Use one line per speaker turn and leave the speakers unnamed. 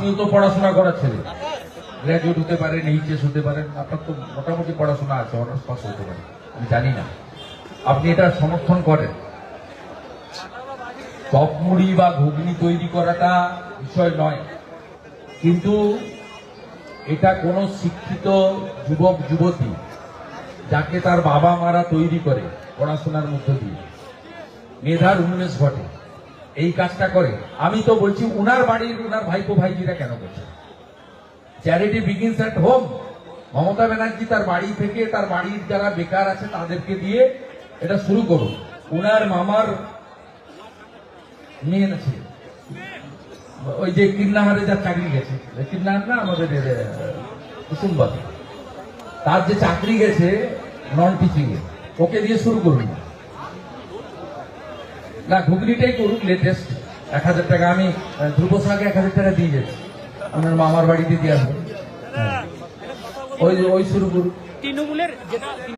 আপনিও তো পড়াশোনা করা ছেলে গ্র্যাজুয়েট হতে পারেন এইচএস হতে পারেন, আপনার তো মোটামুটি পড়াশোনা আছে অনার্স পাস হতে পারে, আমি জানি না। আপনি এটা সমর্থন করেন। মুড়ি বা ঘুগনি তৈরি করাটা বিষয় নয়। কিন্তু এটা কোনো শিক্ষিত যুবক, যুবতী, যাকে তার বাবা মারা তৈরি করে পড়াশোনার মধ্য দিয়ে, মেধার উন্মেষ ঘটে। এই কাজটা করে। আমি তো বলছি, উনার বাড়ির উনার ভাইপো ভাইজিরা কেন করছে? Charity begins at home Mamata Banerjee তার বাড়ি থেকে, তার বাড়ির যারা বেকার আছে তাদেরকে দিয়ে এটা শুরু করুন। উনার মামার মেয়ে আছে। ওই যে কিন্নাহারে যার চাকরি গেছে। কিন্নাহার না আমাদের কুসুমবাদ। তার যে চাকরি গেছে নন টিচিং এ। ওকে দিয়ে শুরু করুন। না ঘুগনিটাই করুক লেটেস্ট এক হাজার টাকা আমি ধ্রুব সাহাকে এক হাজার টাকা দিয়ে যাচ্ছি। আমার মামার বাড়িতে দিয়ে আসব। ওই ওই শুরু করুক।
তৃণমূলের যেটা